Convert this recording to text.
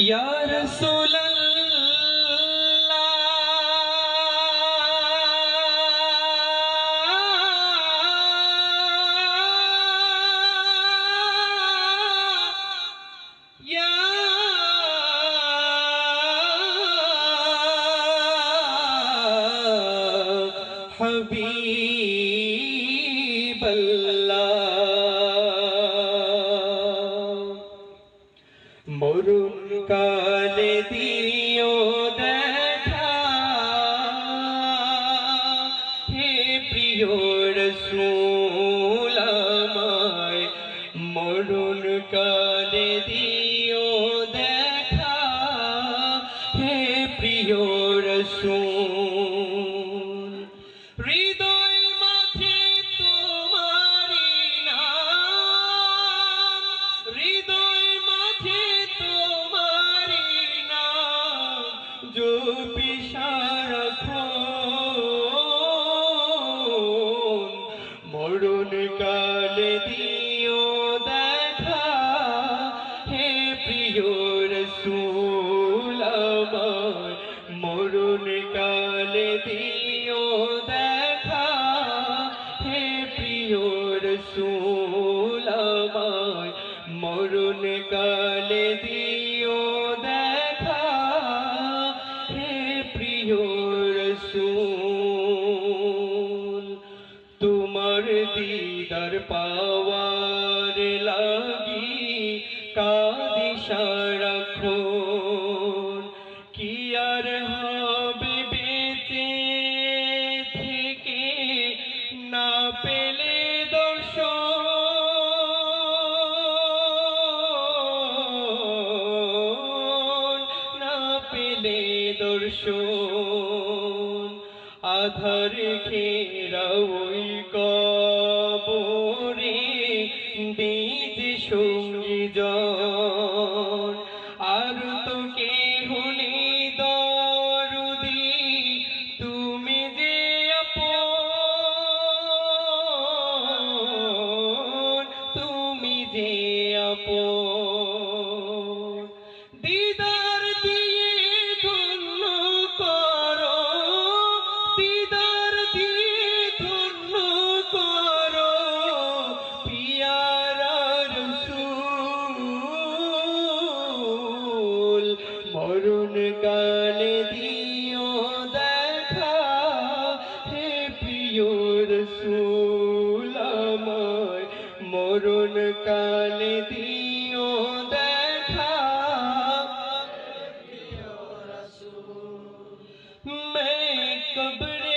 يا رسول حبيب الله. Maroon কালে দিও দেখা। হে প্রিয় রসুল আমায় মরুন কালে দিও দেখা। হে প্রিয় রসুল দিও দেখা হে প্রিয় রসুল আমার মরণ কালে দিও দেখা হে প্রিয় রসুল। তোমার দিদার পাওয়ার লাগি কাদি না পেলে দর্শন না পেলে দর্শন আধার খেরা ওই কবরে मैं कब्र